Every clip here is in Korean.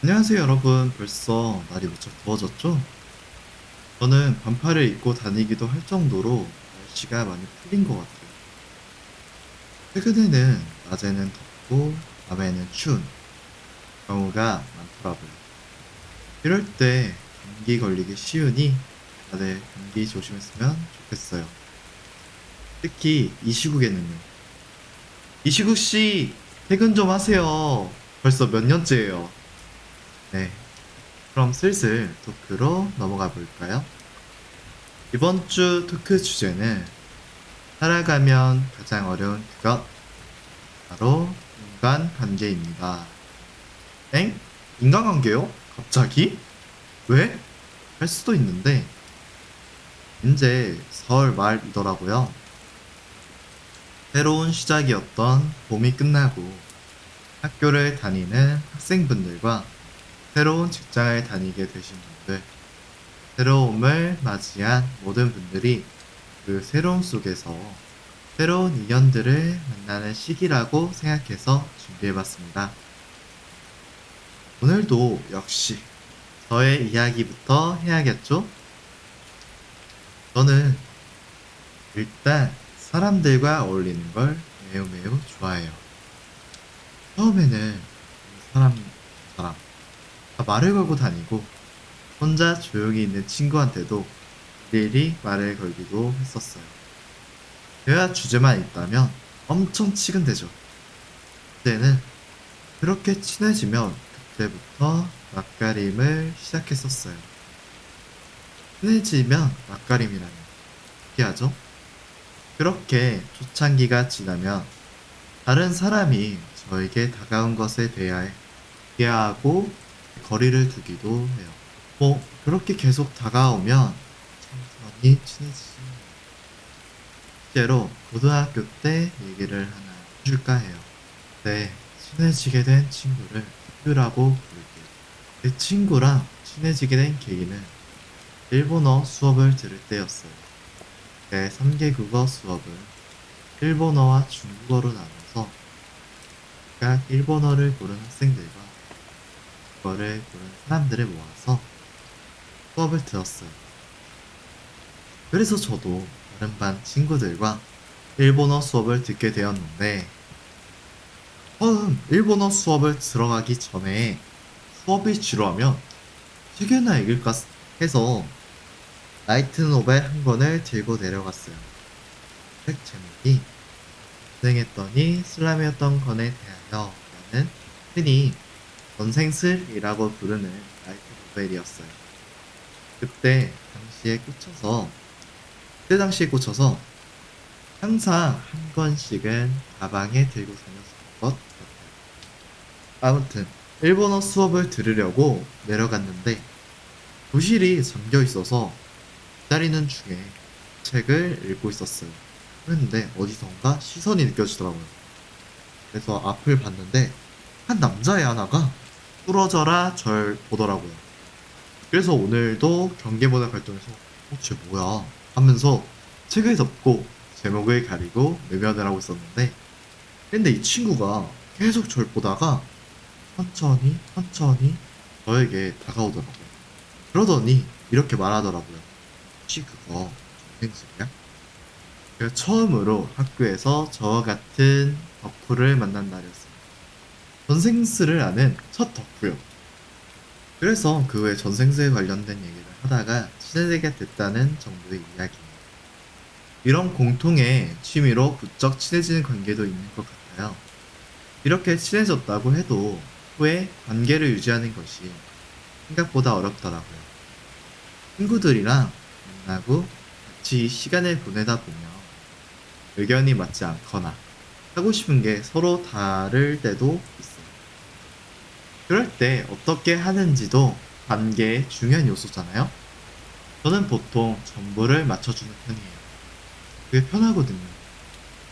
안녕하세요 여러분. 벌써 날이 무척 더워졌죠? 저는 반팔을 입고 다니기도 할 정도로 날씨가 많이 풀린 것 같아요. 최근에는 낮에는 덥고 밤에는 추운 경우가 많더라고요. 이럴 때 감기 걸리기 쉬우니 다들 감기 조심했으면 좋겠어요. 특히 이 시국에는요. 이시국씨 퇴근 좀 하세요. 벌써 몇 년째예요 네. 그럼 슬슬 토크로 넘어가 볼까요? 이번 주 토크 주제는 살아가면 가장 어려운 그것. 바로 인간 관계입니다. 엥? 인간 관계요? 갑자기? 왜? 할 수도 있는데, 이제 4월 말이더라고요. 새로운 시작이었던 봄이 끝나고 학교를 다니는 학생분들과 새로운 직장을 다니게 되신 분들, 새로움을 맞이한 모든 분들이 그 새로움 속에서 새로운 인연들을 만나는 시기라고 생각해서 준비해봤습니다. 오늘도 역시 저의 이야기부터 해야겠죠? 저는 일단 사람들과 어울리는 걸 매우 매우 좋아해요. 처음에는 이 사람, 말을 걸고 다니고 혼자 조용히 있는 친구한테도 일일이 말을 걸기도 했었어요. 대화 주제만 있다면 엄청 치근대죠. 그때는 그렇게 친해지면 그때부터 맛가림을 시작했었어요. 친해지면 맛가림이라니 특이하죠? 그렇게 초창기가 지나면 다른 사람이 저에게 다가온 것에 대해 이해하고 거리를 두기도 해요. 뭐 그렇게 계속 다가오면 천천히 친해지지. 실제로 고등학교 때 얘기를 하나 해줄까 해요. 네, 친해지게 된 친구를 큐라고 부를게요. 그 친구랑 친해지게 된 계기는 일본어 수업을 들을 때였어요. 제 3개 국어 수업을 일본어와 중국어로 나눠서 각 일본어를 고른 학생들과 그 거를 고른 사람들을 모아서 수업을 들었어요. 그래서 저도 다른 반 친구들과 일본어 수업을 듣게 되었는데 처음 일본어 수업을 들어가기 전에 수업이 지루하면 책이나 읽을까 해서 라이트 노벨 한 권을 들고 내려갔어요. 책 제목이 고생했더니 슬람이었던 건에 대하여 라는 흔히 전생슬이라고 부르는 라이트 노벨이었어요. 그때 당시에 꽂혀서 그때 당시에 꽂혀서 항상 한 권씩은 가방에 들고 다녔을 것 같아요. 아무튼 일본어 수업을 들으려고 내려갔는데 교실이 잠겨 있어서 기다리는 중에 책을 읽고 있었어요. 그랬는데 어디선가 시선이 느껴지더라고요. 그래서 앞을 봤는데 한 남자애 하나가 뚫어져라 절 보더라고요. 그래서 오늘도 경계보다 발동해서 어, 쟤 뭐야 하면서 책을 덮고 제목을 가리고 외면을 하고 있었는데 근데 이 친구가 계속 절 보다가 천천히 천천히 저에게 다가오더라고요. 그러더니 이렇게 말하더라고요. 혹시 그거 전생술이야? 제가 처음으로 학교에서 저와 같은 덕후를 만난 날이었어요. 전생스를 아는 첫 덕후요. 그래서 그외 전생스에 관련된 얘기를 하다가 친해지게 됐다는 정도의 이야기입니다. 이런 공통의 취미로 부쩍 친해지는 관계도 있는 것 같아요. 이렇게 친해졌다고 해도 후에 관계를 유지하는 것이 생각보다 어렵더라고요. 친구들이랑 만나고 같이 시간을 보내다 보면 의견이 맞지 않거나 하고 싶은 게 서로 다를 때도 있어요. 그럴 때 어떻게 하는지도 관계의 중요한 요소잖아요. 저는 보통 전부를 맞춰주는 편이에요. 그게 편하거든요.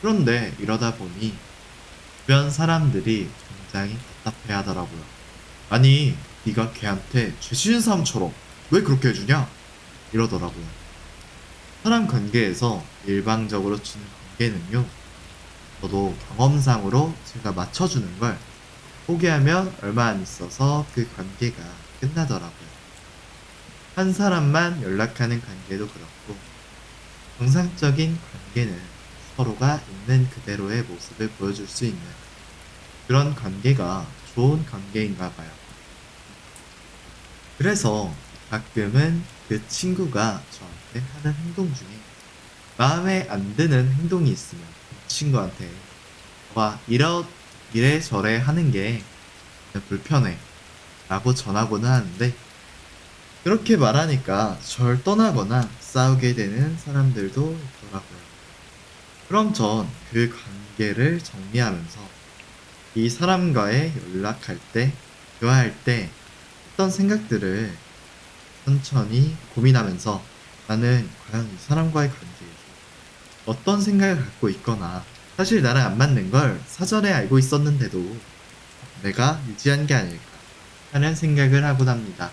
그런데 이러다 보니 주변 사람들이 굉장히 답답해 하더라고요. 아니, 네가 걔한테 죄지은 사람처럼 왜 그렇게 해주냐? 이러더라고요. 사람 관계에서 일방적으로 주는 관계는요, 저도 경험상으로 제가 맞춰주는 걸 포기하면 얼마 안 있어서 그 관계가 끝나더라고요. 한 사람만 연락하는 관계도 그렇고, 정상적인 관계는 서로가 있는 그대로의 모습을 보여줄 수 있는 그런 관계가 좋은 관계인가 봐요. 그래서 가끔은 그 친구가 저한테 하는 행동 중에 마음에 안 드는 행동이 있으면 그 친구한테 와 이러 이래저래 하는 게 불편해 라고 전하고는 하는데 그렇게 말하니까 절 떠나거나 싸우게 되는 사람들도 있더라고요. 그럼 전 그 관계를 정리하면서 이 사람과의 연락할 때, 대화할 때 했던 생각들을 천천히 고민하면서 나는 과연 이 사람과의 관계에서 어떤 생각을 갖고 있거나 사실 나랑 안 맞는 걸 사전에 알고 있었는데도 내가 유지한 게 아닐까 하는 생각을 하곤 합니다.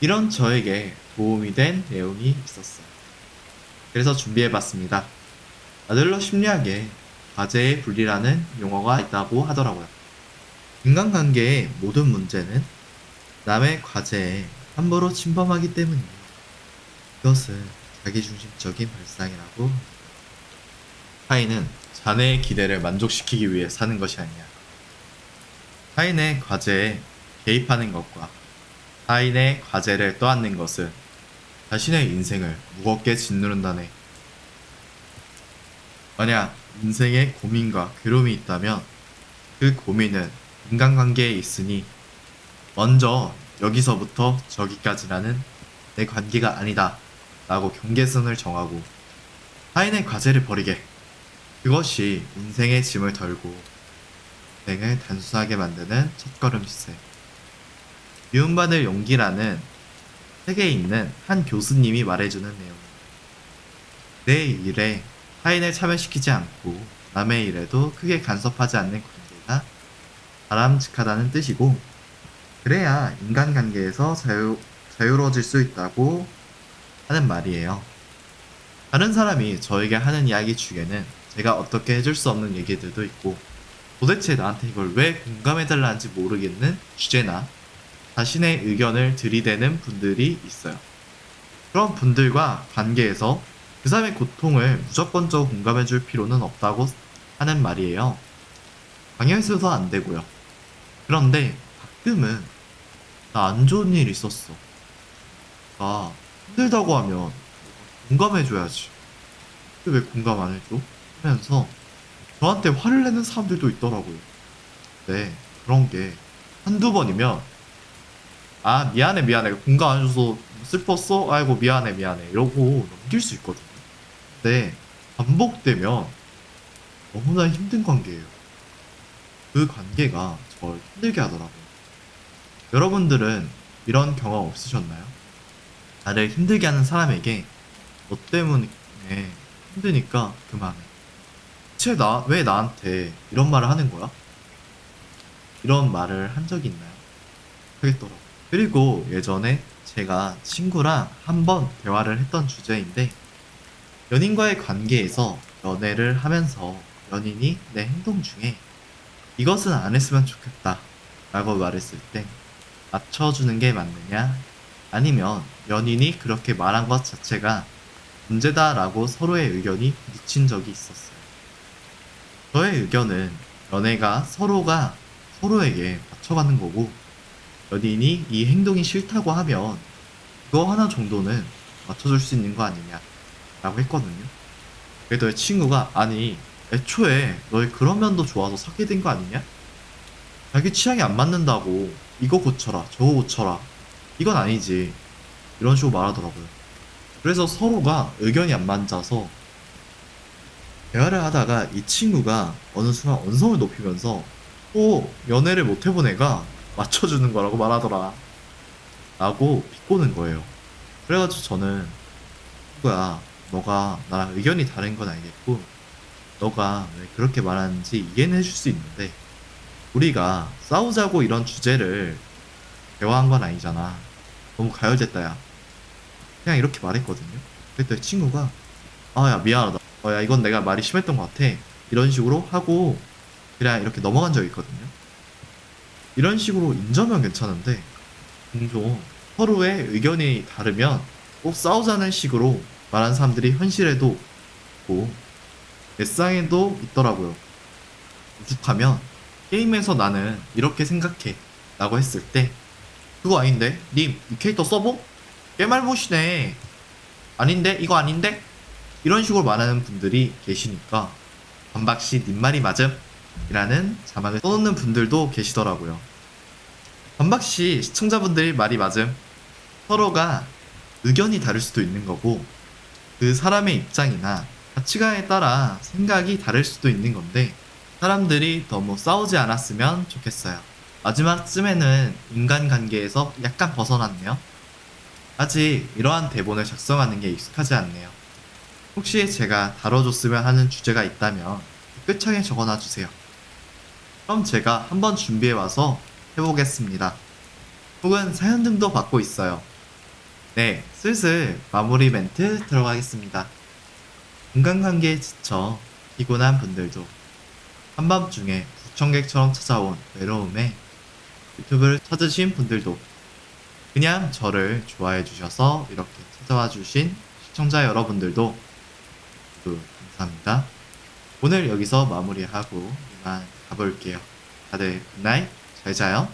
이런 저에게 도움이 된 내용이 있었어요. 그래서 준비해봤습니다. 아들러 심리학에 과제의 분리라는 용어가 있다고 하더라고요. 인간관계의 모든 문제는 남의 과제에 함부로 침범하기 때문이에요. 이것은 자기중심적인 발상이라고 타인은 자네의 기대를 만족시키기 위해 사는 것이 아니야. 타인의 과제에 개입하는 것과 타인의 과제를 떠안는 것은 자신의 인생을 무겁게 짓누른다네. 만약 인생에 고민과 괴로움이 있다면 그 고민은 인간관계에 있으니 먼저 여기서부터 저기까지라는 내 관계가 아니다 라고 경계선을 정하고 타인의 과제를 버리게 그것이 인생의 짐을 덜고 인생을 단순하게 만드는 첫걸음일세 미움받을 용기라는 책에 있는 한 교수님이 말해주는 내용입니다. 내 일에 타인을 참여시키지 않고 남의 일에도 크게 간섭하지 않는 관계가 바람직하다는 뜻이고 그래야 인간관계에서 자유, 자유로워질 수 있다고 하는 말이에요. 다른 사람이 저에게 하는 이야기 중에는 제가 어떻게 해줄 수 없는 얘기들도 있고 도대체 나한테 이걸 왜 공감해달라는지 모르겠는 주제나 자신의 의견을 들이대는 분들이 있어요. 그런 분들과 관계에서 그 사람의 고통을 무조건적으로 공감해줄 필요는 없다고 하는 말이에요. 방해해서도 안 되고요. 그런데 가끔은 나 안 좋은 일 있었어. 나 힘들다고 하면 공감해줘야지. 왜 공감 안 해줘? 하면서 저한테 화를 내는 사람들도 있더라고요. 네, 그런 게 한두 번이면 아 미안해 미안해 공감 안 해줘서 슬펐어? 아이고 미안해 미안해 이러고 넘길 수 있거든요. 근데 반복되면 너무나 힘든 관계예요. 그 관계가 절 힘들게 하더라고요. 여러분들은 이런 경험 없으셨나요? 나를 힘들게 하는 사람에게 너 때문에 힘드니까 그만해. 대체 나, 왜 나한테 이런 말을 하는 거야? 이런 말을 한 적이 있나요? 하겠더라고요. 그리고 예전에 제가 친구랑 한번 대화를 했던 주제인데, 연인과의 관계에서 연애를 하면서 연인이 내 행동 중에 이것은 안 했으면 좋겠다 라고 말했을 때 맞춰주는 게 맞느냐 아니면 연인이 그렇게 말한 것 자체가 문제다 라고 서로의 의견이 묻힌 적이 있었어요. 저의 의견은 연애가 서로가 서로에게 맞춰가는 거고 연인이 이 행동이 싫다고 하면 그거 하나 정도는 맞춰줄 수 있는 거 아니냐 라고 했거든요. 그래도 친구가 아니 애초에 너의 그런 면도 좋아서 사귀게 된 거 아니냐? 자기 취향이 안 맞는다고 이거 고쳐라 저거 고쳐라 이건 아니지 이런 식으로 말하더라고요. 그래서 서로가 의견이 안 맞아서 대화를 하다가 이 친구가 어느 순간 언성을 높이면서 또 연애를 못 해본 애가 맞춰주는 거라고 말하더라. 라고 비꼬는 거예요. 그래가지고 저는 친구야 너가 나랑 의견이 다른 건 알겠고 너가 왜 그렇게 말하는지 이해는 해줄 수 있는데 우리가 싸우자고 이런 주제를 대화한 건 아니잖아. 너무 가열됐다 야. 그냥 이렇게 말했거든요. 그랬더니 친구가 아 야 미안하다 어, 야 이건 내가 말이 심했던 것 같아 이런 식으로 하고 그냥 이렇게 넘어간 적이 있거든요 이런 식으로 인정하면 괜찮은데 종종 서로의 의견이 다르면 꼭 싸우자는 식으로 말하는 사람들이 현실에도 있고 일상에도 있더라고요. 오죽하면 게임에서 나는 이렇게 생각해 라고 했을 때 그거 아닌데? 님, 이 캐릭터 써보? 깨말못이네. 아닌데? 이거 아닌데? 이런 식으로 말하는 분들이 계시니까 반박시 님 말이 맞음? 이라는 자막을 써놓는 분들도 계시더라고요. 반박시 시청자분들이 말이 맞음. 서로가 의견이 다를 수도 있는 거고 그 사람의 입장이나 가치관에 따라 생각이 다를 수도 있는 건데 사람들이 너무 싸우지 않았으면 좋겠어요. 마지막쯤에는 인간관계에서 약간 벗어났네요. 아직 이러한 대본을 작성하는 게 익숙하지 않네요. 혹시 제가 다뤄줬으면 하는 주제가 있다면 끝창에 적어놔 주세요. 그럼 제가 한번 준비해 와서 해보겠습니다. 혹은 사연 등도 받고 있어요. 네, 슬슬 마무리 멘트 들어가겠습니다. 인간관계에 지쳐 피곤한 분들도 한밤중에 부청객처럼 찾아온 외로움에 유튜브를 찾으신 분들도 그냥 저를 좋아해 주셔서 이렇게 찾아와 주신 시청자 여러분들도 모두 감사합니다. 오늘 여기서 마무리하고 이만 가볼게요. 다들 굿나잇 잘 자요.